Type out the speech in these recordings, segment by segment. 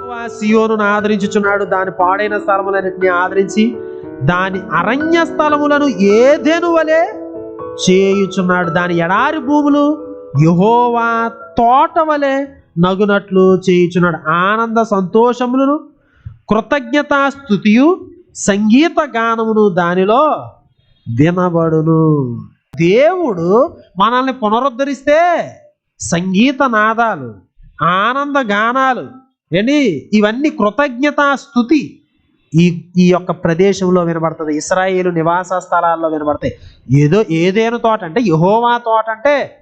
యెహోవా ఆదరించుచున్నాడు. దాని పాడైన స్థలములన్నింటినీ ఆదరించి దాని అరణ్య స్థలములను ఏదేను వలె చేయుచున్నాడు. దాని ఎడారి భూములు యహోవా తోట వలె నగునట్లు చేయుచున్నాడు. ఆనంద సంతోషములను కృతజ్ఞతా స్థుతియు సంగీత గానమును దానిలో వినబడును. దేవుడు మనల్ని పునరుద్ధరిస్తే సంగీత నాదాలు ఆనంద గానాలు ఏంటి ఇవన్నీ కృతజ్ఞతా స్థుతి. ఈ ఈ యొక్క ప్రదేశంలో వినబడుతుంది ఇస్రాయేలు నివాస స్థలాల్లో వినబడతాయి. ఏదో ఏదేను తోట అంటే యహోవా తోట అంటే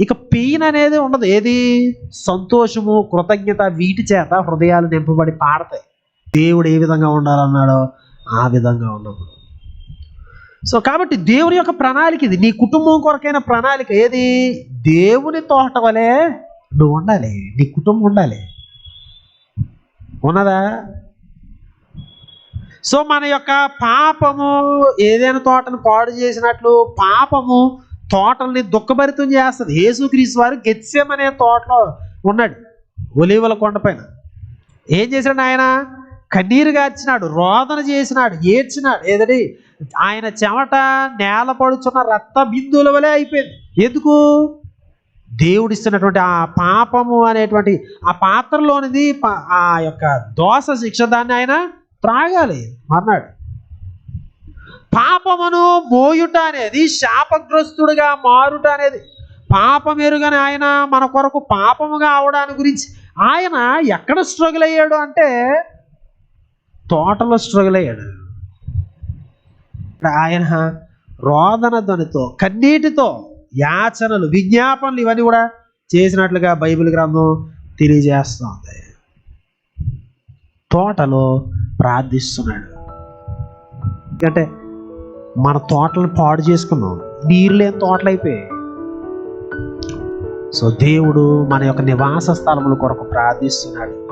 ఇక పెయిన్ అనేది ఉండదు. ఏది? సంతోషము కృతజ్ఞత వీటి చేత హృదయాలు నింపబడి పాడతాయి. దేవుడు ఏ విధంగా ఉండాలన్నాడో ఆ విధంగా ఉన్నప్పుడు సో కాబట్టి దేవుని యొక్క ప్రణాళిక ఇది. నీ కుటుంబం కొరకైన ప్రణాళిక ఏది? దేవుని తోట వలె నువ్వు ఉండాలి నీ కుటుంబం ఉండాలి. ఉన్నదా? సో మన యొక్క పాపము ఏదైనా తోటను పాడు చేసినట్లు పాపము తోటల్ని దుఃఖభరితం చేస్తుంది. యేసుక్రీస్తు వారు గెత్సెం అనే తోటలో ఉన్నాడు ఒలివల కొండపైన ఏం చేశాడు ఆయన కన్నీరు గార్చినాడు రోదన చేసినాడు ఏడ్చినాడు. ఏదని ఆయన చెమట నేల పడుచున్న రక్త బిందువుల వలె అయిపోయింది. ఎందుకు? దేవుడిస్తున్నటువంటి ఆ పాపము అనేటువంటి ఆ పాత్రలోనిది ఆ యొక్క దోష శిక్ష దాన్ని ఆయన త్రాగాలి. మర్నాడు. పాపమును మోయుట అనేది శాపగ్రస్తుడుగా మారుట అనేది పాపమెరుగని ఆయన మన కొరకు పాపముగా అవడాని గురించి ఆయన ఎక్కడ స్ట్రగుల్ అయ్యాడు అంటే తోటలో స్ట్రగుల్ అయ్యాడు. ఆయన రోదన ధ్వనితో కన్నీటితో యాచనలు విజ్ఞాపనలు ఇవన్నీ కూడా చేసినట్లుగా బైబిల్ గ్రంథం తెలియజేస్తుంది. తోటలో ప్రార్థిస్తున్నాడు. ఎందుకంటే మన తోటలను పాడు చేసుకున్నాం. నీరు లేని తోటలు అయిపోయాయి. సో దేవుడు మన యొక్క నివాస స్థలముల కొరకు ప్రార్థిస్తున్నాడు.